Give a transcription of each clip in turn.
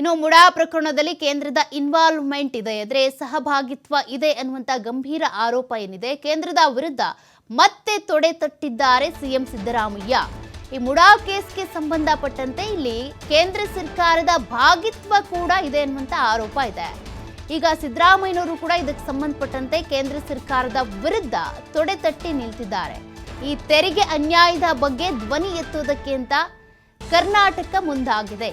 ಇನ್ನು ಮುಡಾ ಪ್ರಕರಣದಲ್ಲಿ ಕೇಂದ್ರದ ಇನ್ವಾಲ್ವ್ಮೆಂಟ್ ಇದೆ. ಅಂದ್ರೆ ಸಹಭಾಗಿತ್ವ ಇದೆ ಅನ್ನುವಂತ ಗಂಭೀರ ಆರೋಪ ಏನಿದೆ? ಕೇಂದ್ರದ ವಿರುದ್ಧ ಮತ್ತೆ ತೊಡೆ ತಟ್ಟಿದ್ದಾರೆ ಸಿಎಂ ಸಿದ್ದರಾಮಯ್ಯ. ಈ ಮುಡಾ ಕೇಸ್ಗೆ ಸಂಬಂಧಪಟ್ಟಂತೆ ಇಲ್ಲಿ ಕೇಂದ್ರ ಸರ್ಕಾರದ ಭಾಗಿತ್ವ ಕೂಡ ಇದೆ ಅನ್ನುವಂತ ಆರೋಪ ಇದೆ. ಈಗ ಸಿದ್ದರಾಮಯ್ಯನವರು ಕೂಡ ಇದಕ್ಕೆ ಸಂಬಂಧಪಟ್ಟಂತೆ ಕೇಂದ್ರ ಸರ್ಕಾರದ ವಿರುದ್ಧ ತೊಡೆ ತಟ್ಟಿ ನಿಲ್ತಿದ್ದಾರೆ. ಈ ತೆರಿಗೆ ಅನ್ಯಾಯದ ಬಗ್ಗೆ ಧ್ವನಿ ಎತ್ತುವುದಕ್ಕೆ ಅಂತ ಕರ್ನಾಟಕ ಮುಂದಾಗಿದೆ.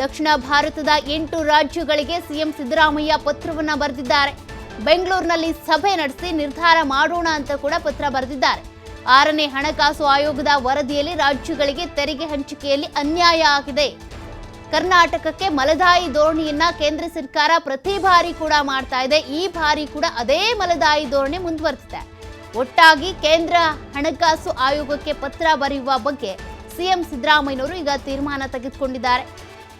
ದಕ್ಷಿಣ ಭಾರತದ ಎಂಟು ರಾಜ್ಯಗಳಿಗೆ ಸಿಎಂ ಸಿದ್ದರಾಮಯ್ಯ ಪತ್ರವನ್ನ ಬರೆದಿದ್ದಾರೆ. ಬೆಂಗಳೂರಿನಲ್ಲಿ ಸಭೆ ನಡೆಸಿ ನಿರ್ಧಾರ ಮಾಡೋಣ ಅಂತ ಕೂಡ ಪತ್ರ ಬರೆದಿದ್ದಾರೆ. ಆರನೇ ಹಣಕಾಸು ಆಯೋಗದ ವರದಿಯಲ್ಲಿ ರಾಜ್ಯಗಳಿಗೆ ತೆರಿಗೆ ಹಂಚಿಕೆಯಲ್ಲಿ ಅನ್ಯಾಯ ಆಗಿದೆ. ಕರ್ನಾಟಕಕ್ಕೆ ಮಲದಾಯಿ ಧೋರಣೆಯನ್ನ ಕೇಂದ್ರ ಸರ್ಕಾರ ಪ್ರತಿ ಬಾರಿ ಕೂಡ ಮಾಡ್ತಾ ಇದೆ. ಈ ಬಾರಿ ಕೂಡ ಅದೇ ಮಲದಾಯಿ ಧೋರಣೆ ಮುಂದುವರೆದಿದೆ ಒಟ್ಟಾಗಿ ಕೇಂದ್ರ ಹಣಕಾಸು ಆಯೋಗಕ್ಕೆ ಪತ್ರ ಬರೆಯುವ ಬಗ್ಗೆ ಸಿಎಂ ಸಿದ್ದರಾಮಯ್ಯನವರು ಈಗ ತೀರ್ಮಾನ ತೆಗೆದುಕೊಂಡಿದ್ದಾರೆ.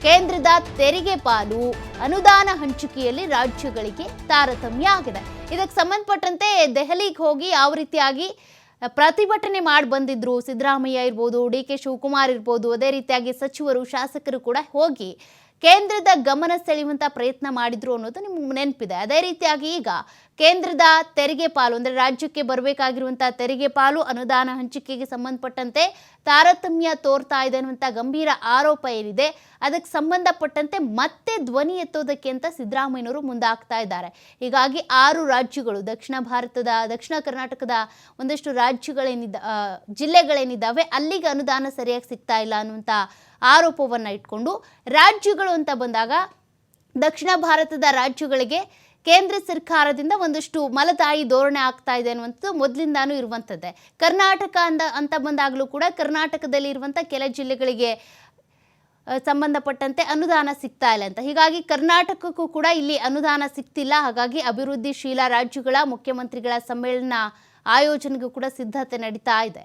ಕೇಂದ್ರದ ತೆರಿಗೆ ಪಾಲು ಅನುದಾನ ಹಂಚಿಕೆಯಲ್ಲಿ ರಾಜ್ಯಗಳಿಗೆ ತಾರತಮ್ಯ ಆಗಿದೆ ಇದಕ್ಕೆ ಸಂಬಂಧಪಟ್ಟಂತೆ ದೆಹಲಿಗೆ ಹೋಗಿ ಯಾವ ರೀತಿಯಾಗಿ ಪ್ರತಿಭಟನೆ ಮಾಡಿ ಬಂದಿದ್ರು, ಸಿದ್ದರಾಮಯ್ಯ ಇರ್ಬೋದು ಡಿ ಕೆ ಶಿವಕುಮಾರ್ ಇರ್ಬೋದು, ಅದೇ ರೀತಿಯಾಗಿ ಸಚಿವರು, ಶಾಸಕರು ಕೂಡ ಹೋಗಿ ಕೇಂದ್ರದ ಗಮನ ಸೆಳೆಯುವಂತ ಪ್ರಯತ್ನ ಮಾಡಿದ್ರು ಅನ್ನೋದು ನಿಮ್ಗೆ ನೆನಪಿದೆ. ಅದೇ ರೀತಿಯಾಗಿ ಈಗ ಕೇಂದ್ರದ ತೆರಿಗೆ ಪಾಲು, ಅಂದರೆ ರಾಜ್ಯಕ್ಕೆ ಬರಬೇಕಾಗಿರುವಂಥ ತೆರಿಗೆ ಪಾಲು, ಅನುದಾನ ಹಂಚಿಕೆಗೆ ಸಂಬಂಧಪಟ್ಟಂತೆ ತಾರತಮ್ಯ ತೋರ್ತಾ ಇದೆ ಅನ್ನುವಂಥ ಗಂಭೀರ ಆರೋಪ ಏನಿದೆ, ಅದಕ್ಕೆ ಸಂಬಂಧಪಟ್ಟಂತೆ ಮತ್ತೆ ಧ್ವನಿ ಎತ್ತೋದಕ್ಕೆ ಅಂತ ಸಿದ್ದರಾಮಯ್ಯನವರು ಮುಂದಾಗ್ತಾ ಇದ್ದಾರೆ. ಹೀಗಾಗಿ ಆರು ರಾಜ್ಯಗಳು, ದಕ್ಷಿಣ ಭಾರತದ, ದಕ್ಷಿಣ ಕರ್ನಾಟಕದ ಒಂದಷ್ಟು ರಾಜ್ಯಗಳೇನಿದ್ದ ಜಿಲ್ಲೆಗಳೇನಿದ್ದಾವೆ, ಅಲ್ಲಿಗೆ ಅನುದಾನ ಸರಿಯಾಗಿ ಸಿಗ್ತಾ ಇಲ್ಲ ಅನ್ನುವಂಥ ಆರೋಪವನ್ನು ಇಟ್ಕೊಂಡು ರಾಜ್ಯಗಳು ಅಂತ ಬಂದಾಗ ದಕ್ಷಿಣ ಭಾರತದ ರಾಜ್ಯಗಳಿಗೆ ಕೇಂದ್ರ ಸರ್ಕಾರದಿಂದ ಒಂದಷ್ಟು ಮಲತಾಯಿ ಧೋರಣೆ ಆಗ್ತಾ ಇದೆ ಅನ್ನುವಂಥದ್ದು ಮೊದಲಿಂದಾನೂ ಇರುವಂಥದ್ದೇ. ಕರ್ನಾಟಕ ಅಂದ, ಅಂತ ಬಂದಾಗಲೂ ಕೂಡ ಕರ್ನಾಟಕದಲ್ಲಿ ಇರುವಂಥ ಕೆಲ ಜಿಲ್ಲೆಗಳಿಗೆ ಸಂಬಂಧಪಟ್ಟಂತೆ ಅನುದಾನ ಸಿಗ್ತಾ ಇಲ್ಲ ಅಂತ. ಹೀಗಾಗಿ ಕರ್ನಾಟಕಕ್ಕೂ ಕೂಡ ಇಲ್ಲಿ ಅನುದಾನ ಸಿಗ್ತಿಲ್ಲ. ಹಾಗಾಗಿ ಅಭಿವೃದ್ಧಿಶೀಲ ರಾಜ್ಯಗಳ ಮುಖ್ಯಮಂತ್ರಿಗಳ ಸಮ್ಮೇಳನ ಆಯೋಜನೆಗೂ ಕೂಡ ಸಿದ್ಧತೆ ನಡೀತಾ ಇದೆ.